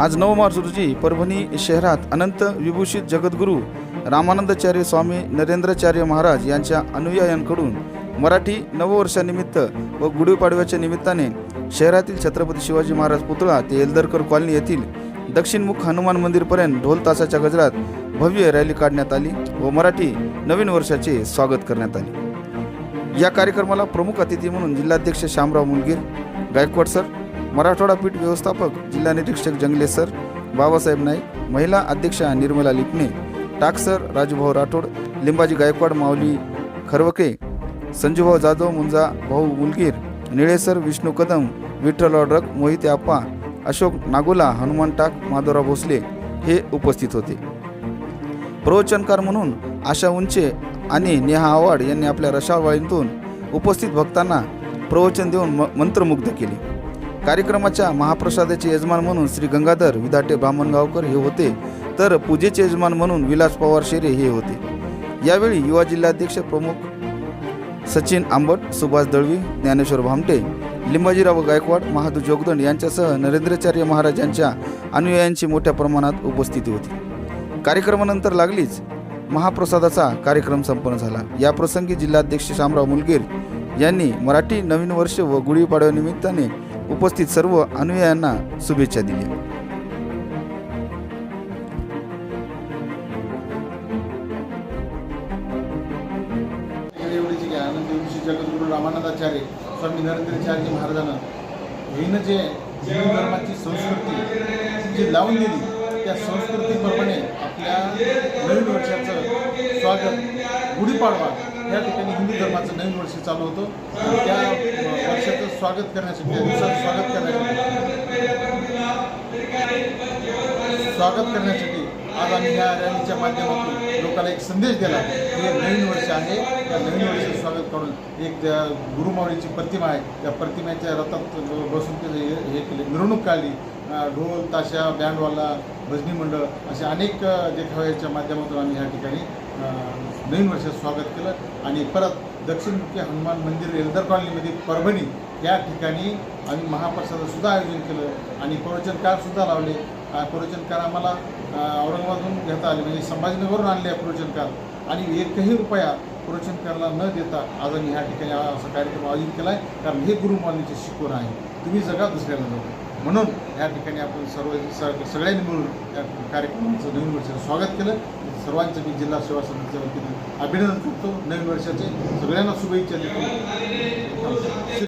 आज नऊ मार्च रोजी परभणी शहरात अनंत विभूषित जगद्गुरू रामानंदाचार्य स्वामी नरेंद्राचार्य महाराज यांच्या अनुयायांकडून मराठी नववर्षानिमित्त व गुढीपाडव्याच्या निमित्ताने शहरातील छत्रपती शिवाजी महाराज पुतळा ते एल्दरकर कॉलनी येथील दक्षिणमुख हनुमान मंदिरपर्यंत ढोल तासाच्या गजरात भव्य रॅली काढण्यात आली व मराठी नवीन वर्षाचे स्वागत करण्यात आले. या कार्यक्रमाला प्रमुख अतिथी म्हणून जिल्हाध्यक्ष श्यामराव मुलगीर गायकवाड सर मराठवाडा पीठ व्यवस्थापक जिल्हा निरीक्षक जंगले सर बाबासाहेब नाईक महिला अध्यक्षा निर्मला लिपणे टाकसर राजूभाऊ राठोड लिंबाजी गायकवाड माऊली खरवके संजूभाऊ जाधव मुंजा भाऊ मुलगीर निळेसर विष्णू कदम विठ्ठल ऑडरक मोहिते आप्पा अशोक नागोला हनुमान टाक माधवराव भोसले हे उपस्थित होते. प्रवचनकार म्हणून आशा उंचे आणि नेहा आव्हाड यांनी आपल्या रशावाळींतून उपस्थित भक्तांना प्रवचन देऊन म मंत्रमुग्ध केले. कार्यक्रमाच्या महाप्रसादाचे यजमान म्हणून श्री गंगाधर विधाटे ब्राह्मणगावकर हे होते. तर पूजेचे यजमान म्हणून विलास पवार शेरे हे होते. यावेळी युवा जिल्हाध्यक्ष प्रमुख सचिन आंबट सुभाष दळवी ज्ञानेश्वर भामटे लिंबाजीराव गायकवाड महादू जोगदंड यांच्यासह नरेंद्राचार्य महाराज यांच्या अनुयायांची मोठ्या प्रमाणात उपस्थिती होती. कार्यक्रमानंतर लागलीच महाप्रसादाचा कार्यक्रम संपन्न झाला. या प्रसंगी जिल्हाध्यक्ष शामराव मुलगीर यांनी मराठी नवीन वर्ष व गुढीपाडव्यानिमित्ताने उपस्थित सर्व अनुयायांना शुभेच्छा दिल्या. एवढीच घ्या आनंद दिवशी जगद्गुरू रामानंदाचार्य स्वामी नरेंद्राचार्य महाराजांना हिनं जे हिंदू धर्माची संस्कृती जी लावून दिली त्या संस्कृतीप्रमाणे आपल्या नवीन वर्षाचं स्वागत गुढीपाडवा या ठिकाणी हिंदू धर्माचं नवीन वर्ष चालू होतं. त्या स्वागत करण्यासाठी त्या दिवसाचं स्वागत करण्यासाठी स्वागत करण्यासाठी आज आम्ही ह्या रॅलीच्या माध्यमातून लोकांना एक संदेश दिला. की हे नवीन वर्ष आहे. त्या नवीन वर्षाचं स्वागत करून एक त्या प्रतिमा आहे त्या प्रतिमेच्या रथात बसून ते हे हे केले. मिरवणूक काढली. ढोल ताशा बँडवाला भजनी मंडळ असे अनेक देखाव्याच्या माध्यमातून आम्ही ह्या ठिकाणी नवीन वर्षाचं स्वागत केलं. आणि परत दक्षिणमुखी हनुमान मंदिर एल्दर कॉलनीमध्ये परभणी या ठिकाणी आम्ही महाप्रसादाचं आयोजन केलं आणि प्रवचनकारसुद्धा लावले. प्रवचनकार आम्हाला औरंगाबादहून घेता आले. म्हणजे संभाजीनगरवरून आणले आहे प्रवचनकार आणि एकही रुपया प्रवचनकारला न देता आज आम्ही ह्या ठिकाणी असा कार्यक्रम आयोजित केला आहे कारण हे गुरुमानीचे शिकवण आहे. तुम्ही जगा दुसऱ्याला जाऊ. म्हणून या ठिकाणी आपण सर्व स- सगळ्यांनी मिळून या कार्यक्रमाचं नवीन वर्षाचं स्वागत केलं. सर्वांचं मी जिल्हा सेवा समितीच्या वतीनं अभिनंदन करतो. नवीन वर्षाचे सगळ्यांना शुभेच्छा देतो.